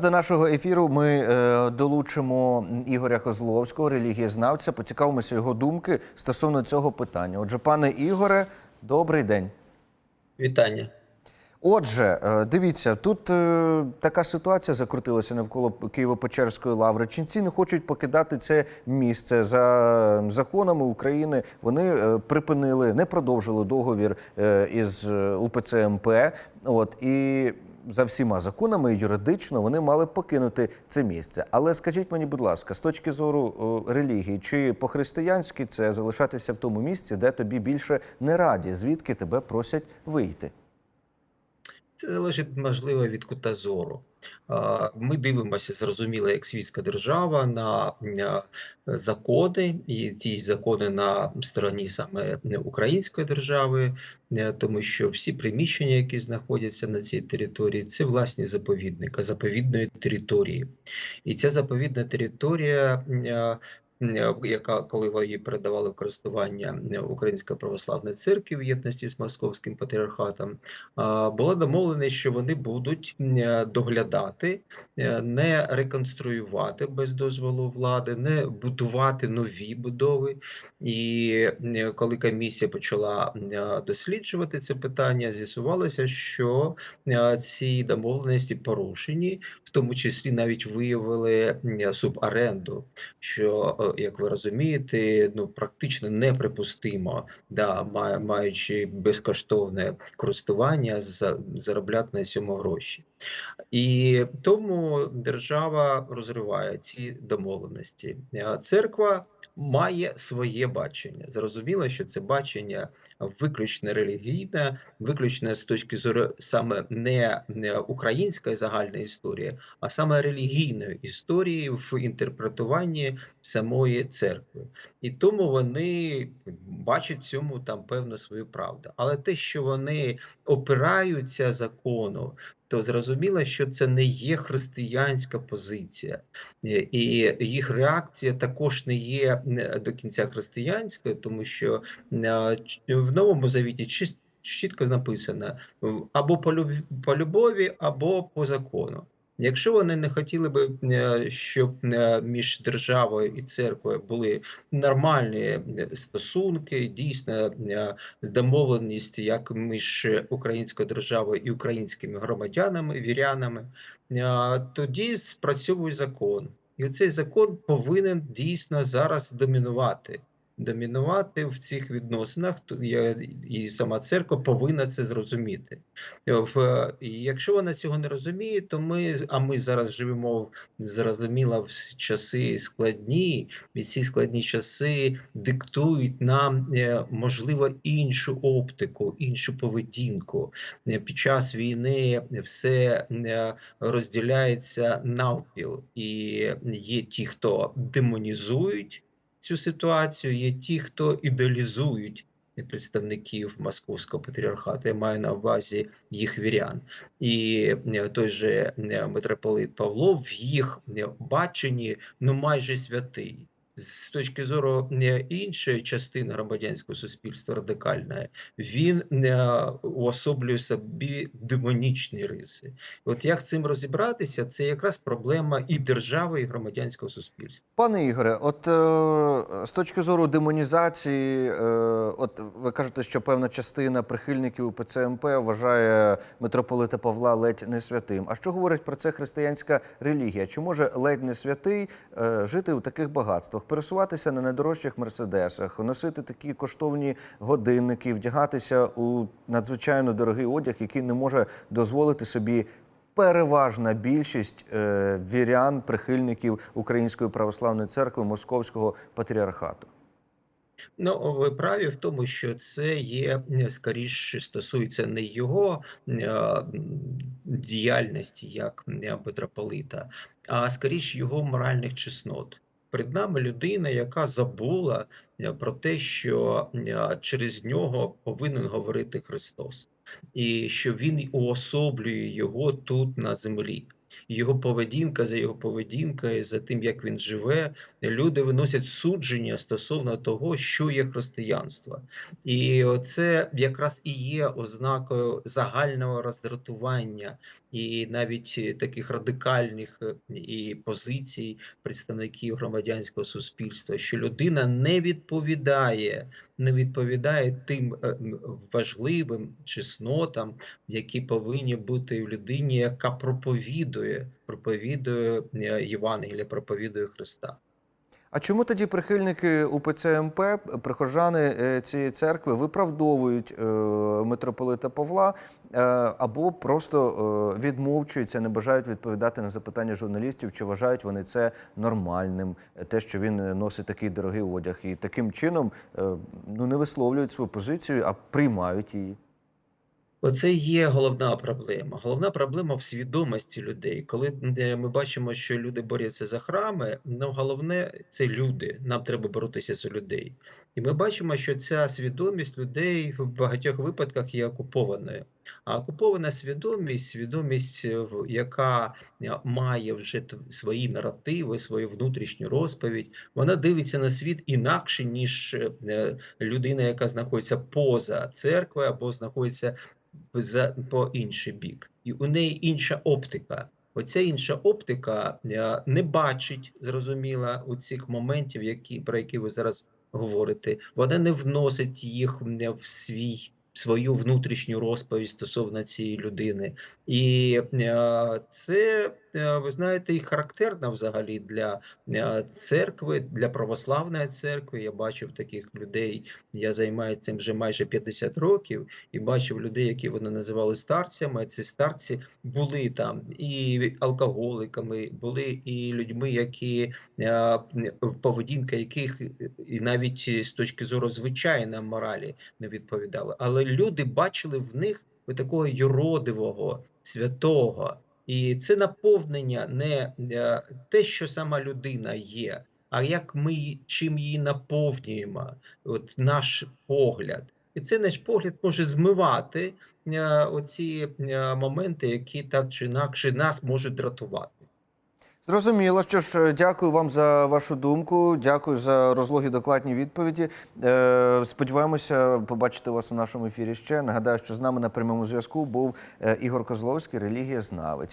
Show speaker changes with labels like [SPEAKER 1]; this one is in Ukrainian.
[SPEAKER 1] До нашого ефіру ми е, долучимо Ігоря Козловського, релігієзнавця. Поцікавимося його думки стосовно цього питання. Отже, пане Ігоре, добрий день.
[SPEAKER 2] Вітання.
[SPEAKER 1] Отже, е, дивіться, тут е, така ситуація закрутилася навколо Києво-Печерської лаври. Ченці не хочуть покидати це місце за законами України. Вони е, припинили, не продовжили договір е, із е, УПЦ МП. От і за всіма законами юридично вони мали покинути це місце. Але скажіть мені, будь ласка, з точки зору релігії, чи по-християнськи це залишатися в тому місці, де тобі більше не раді, звідки тебе просять вийти?
[SPEAKER 2] Це залежить можливо від кута зору. Ми дивимося, зрозуміло, як світська держава на закони, і ті закони на стороні саме української держави, е, тому що всі приміщення, які знаходяться на цій території, це власні заповідника, заповідної території. І ця заповідна територія. Е, Яка коли її передавали в користування е, Української православної церкви в єдності з Московським патріархатом, була домовленість, що вони будуть е, доглядати, не реконструювати без дозволу влади, не будувати нові будови. І коли комісія почала досліджувати це питання, з'ясувалося, що ці домовленості порушені, в тому числі навіть виявили субаренду, що, як ви розумієте, ну практично неприпустимо, да, ма- маючи безкоштовне користування, за- заробляти на цьому гроші. І тому держава розриває ці домовленості. Церква має своє бачення. Зрозуміло, що це бачення виключно релігійне, виключно з точки зору саме не, не української загальної історії, а саме релігійної історії в інтерпретуванні самої церкви. І тому вони бачать в цьому там певну свою правду. Але те, що вони опираються закону, то зрозуміло, що це не є християнська позиція, Е, і їх реакція також не є е, до кінця християнською, тому що е, в новому завіті чітко написано або по любові, або по закону. Якщо вони не хотіли би, е, щоб е, між державою і церквою були нормальні е, стосунки, дійсно е, домовленість як між українською державою і українськими громадянами, вірянами, тоді спрацьовує закон. І цей закон повинен дійсно зараз домінувати. Домінувати в цих відносинах, то я- і сама церква повинна це зрозуміти. Е, І якщо вона цього не розуміє, то ми, а ми зараз живемо зрозуміло в часи складні, і ці складні часи диктують нам е, можливо іншу оптику, іншу поведінку. Е, Під час війни все е, розділяється навпіл, і є ті, хто демонізують цю ситуацію, є ті, хто ідеалізують представників московського патріархату. Я маю на увазі їх вірян. І е, той же е, митрополит Павло в їх е, баченні ну майже святий. З точки зору е, іншої частини громадянського суспільства радикальної, він е, уособлює собі демонічні риси. От як цим розібратися, це якраз проблема і держави, і громадянського суспільства.
[SPEAKER 1] Пане Ігоре, от е, з точки зору демонізації, е, от ви кажете, що певна частина прихильників УПЦ МП вважає митрополита Павла ледь не святим. А що говорить про це християнська релігія? Чи може ледь не святий е, жити у таких багатствах, пересуватися на найдорожчих мерседесах, носити такі коштовні годинники, вдягатися у надзвичайно дорогий одяг, який не може дозволити собі переважна більшість е, вірян, прихильників Української православної церкви Московського патріархату.
[SPEAKER 2] Ну, ви праві в тому, що це є скоріше стосується не його е, діяльності як митрополита, а скоріше його моральних чеснот. Перед нами людина, яка забула е, про те, що е, через нього повинен говорити Христос, і що він уособлює його тут на землі. Його поведінка за його поведінкою, за тим, як він живе, люди виносять судження стосовно того, що є християнство. І це якраз і є ознакою загального роздратування і навіть таких радикальних е, і позицій представників громадянського суспільства, що людина не відповідає, не відповідає тим е, важливим чеснотам, які повинні бути в людині, яка проповідує, проповідує е, Євангелія, проповідує Христа.
[SPEAKER 1] А чому тоді прихильники УПЦ МП, прихожани е, цієї церкви, виправдовують е, митрополита Павла е, або просто відмовчуються, не бажають відповідати на запитання журналістів, чи вважають вони це нормальним, те, що він носить такий дорогий одяг, і таким чином ну не висловлюють свою позицію, а приймають її.
[SPEAKER 2] Оце є головна проблема. Головна проблема в свідомості людей. Коли е, ми бачимо, що люди борються за храми, ну головне це люди. Нам треба боротися за людей. І ми бачимо, що ця свідомість людей в багатьох випадках є окупованою. А окупована свідомість, свідомість, е, яка е, має вже свої наративи, свою внутрішню розповідь, вона дивиться на світ інакше, ніж е, людина, яка знаходиться поза церквою або знаходиться по інший бік, і у неї інша оптика. Оця інша оптика не бачить, зрозуміла, у цих моментів, які про які ви зараз говорите. Вона не вносить їх в свій свою внутрішню розповідь стосовно цієї людини. І е, це, ви знаєте, і характерно взагалі для е, церкви, для православної церкви. Я бачив таких людей. Я займаюся цим вже майже 50 років і бачив людей, які вони називали старцями. Ці старці були там і алкоголиками, були і людьми, які е, поведінка яких і навіть з точки зору звичайної моралі не відповідали. Але люди бачили в них такого юродивого, святого. І це наповнення не е, те, що сама людина є, а як ми чим її наповнюємо, от наш погляд. І цей наш погляд може змивати е, оці е, моменти, які так чи інакше нас можуть дратувати.
[SPEAKER 1] Зрозуміло, що ж, дякую вам за вашу думку. Дякую за розлогі докладні відповіді. Е, сподіваємося побачити вас у нашому ефірі ще. Нагадаю, що з нами на прямому зв'язку був Ігор Козловський, релігія знавець.